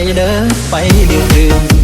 ไปเด้อไปเรื่องอื่น